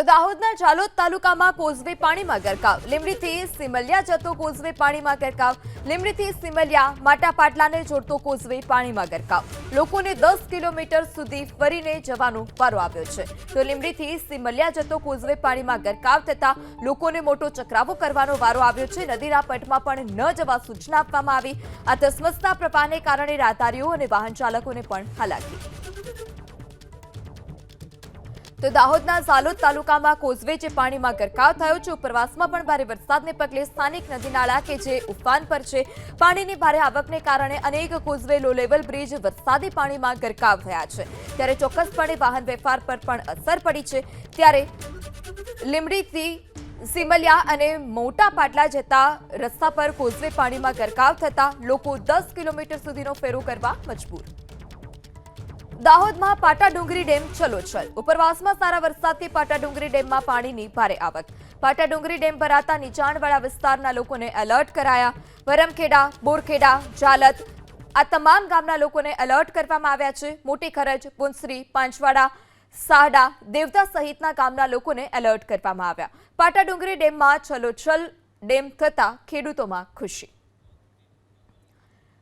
તો દાહોદના ઝાલોદ તાલુકામાં કોઝવે પાણીમાં ગરકાવ. લીમડીથી સિમલિયા જતો કોઝવે પાણીમાં ગરકાવ. લીમડીથી સિમલિયા માટા પાટલાને જોડતો કોઝવે પાણીમાં ગરકાવ. લોકોને દસ કિલોમીટર સુધી ફરીને જવાનો વારો આવ્યો છે. તો લીમડીથી સિમલિયા જતો કોઝવે પાણીમાં ગરકાવ થતા લોકોને મોટો ચક્રાવો કરવાનો વારો આવ્યો છે. નદીના પટમાં પણ ન જવા સૂચના આપવામાં આવી. આ ધસમસતા પ્રવાહને કારણે રાહદારીઓ અને વાહન ચાલકોને પણ હાલાકી. તો દાહોદના ઝાલોદ તાલુકામાં કોઝવે જે પાણીમાં ગરકાવ થયો છે, ઉપરવાસમાં પણ ભારે વરસાદને પગલે સ્થાનિક નદી નાળા કે જે ઉફાન પર છે, પાણીની ભારે આવકને કારણે અનેક કોઝવે લો લેવલ બ્રિજ વરસાદી પાણીમાં ગરકાવ થયા છે. ત્યારે ચોક્કસપણે વાહન વેપાર પર પણ અસર પડી છે. ત્યારે લીમડીથી સિમલિયા અને મોટા પાટલા જતા રસ્તા પર કોઝવે પાણીમાં ગરકાવ થતા લોકો દસ કિલોમીટર સુધીનો ફેરો કરવા મજબૂર. દાહોદમાં પાટા ડુંગરી ડેમ ચલોચલ ઉપરવાસમાં સારા વરસાદથી પાટા ડુંગરી ડેમમાં પાણીની ભારે આવક. પાટા ડુંગરી ડેમ ભરાતા નીચાણવાળા વિસ્તારના લોકોને એલર્ટ કરાયા. વરમખેડા, બોરખેડા જાલત આ તમામ ગામના લોકોને એલર્ટ કરવામાં આવ્યા છે. મોટી ખરજ પુંસરી પાંચવાડા સાહડા દેવતા સહિતના ગામના લોકોને એલર્ટ કરવામાં આવ્યા. પાટા ડુંગરી ડેમમાં છલોછલ ડેમ થતા ખેડૂતોમાં ખુશી.